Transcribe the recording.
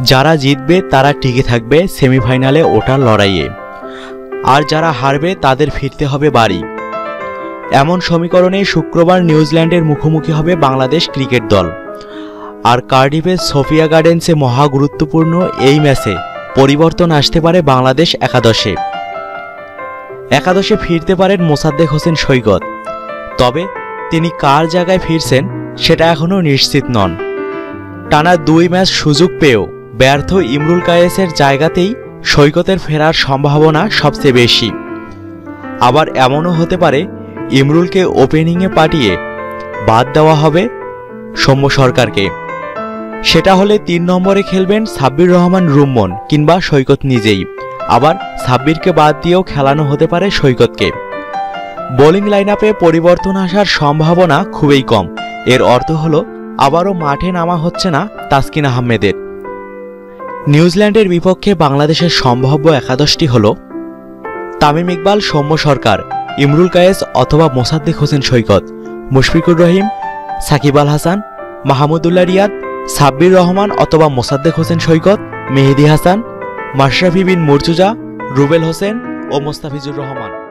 যারা জিতবে তারা টিকে থাকবে সেমিফাইনালে ওঠার লড়াইয়ে। আর যারা হারবে তাদের ফিরতে হবে বাড়ি। এমন সমীকরণে শুক্রবার নিউজিল্যান্ডের মুখোমুখি হবে বাংলাদেশ ক্রিকেট দল। আর কার্ডিফের সোফিয়া গার্ডেন্সে মহা গুরুত্বপূর্ণ এই ম্যাচে পরিবর্তন আসতে পারে বাংলাদেশ একাদশে। একাদশে ফিরতে পারেন মোসাদ্দেক হোসেন সৈকত। তবে তিনি কার জায়গায় ফিরছেন সেটা এখনও নিশ্চিত নন। টানা দুই ম্যাচ সুযোগ পেয়েও ব্যর্থ ইমরুল কায়েসের জায়গাতেই সৈকতের ফেরার সম্ভাবনা সবচেয়ে বেশি। আবার এমনও হতে পারে ইমরুলকে ওপেনিংয়ে পাঠিয়ে বাদ দেওয়া হবে সৌম্য সরকারকে। সেটা হলে তিন নম্বরে খেলবেন সাব্বির রহমান রুম্মন কিংবা সৈকত নিজেই। আবার সাব্বিরকে বাদ দিয়েও খেলানো হতে পারে সৈকতকে। বোলিং লাইন আপে পরিবর্তন আসার সম্ভাবনা খুবই কম। এর অর্থ হলো, আবারও মাঠে নামা হচ্ছে না তাসকিন আহমেদের। নিউজিল্যান্ডের বিপক্ষে বাংলাদেশের সম্ভাব্য একাদশটি হল তামিম ইকবাল, সৌম্য সরকার, ইমরুল কায়েস অথবা মোসাদ্দেক হোসেন সৈকত, মুশফিকুর রহিম, সাকিব আল হাসান, মাহমুদুল্লাহ রিয়াদ, সাব্বির রহমান অথবা মোসাদ্দেক হোসেন সৈকত, মেহেদি হাসান, মাশরাফি বিন মুর্তুজা, রুবেল হোসেন ও মোস্তাফিজুর রহমান।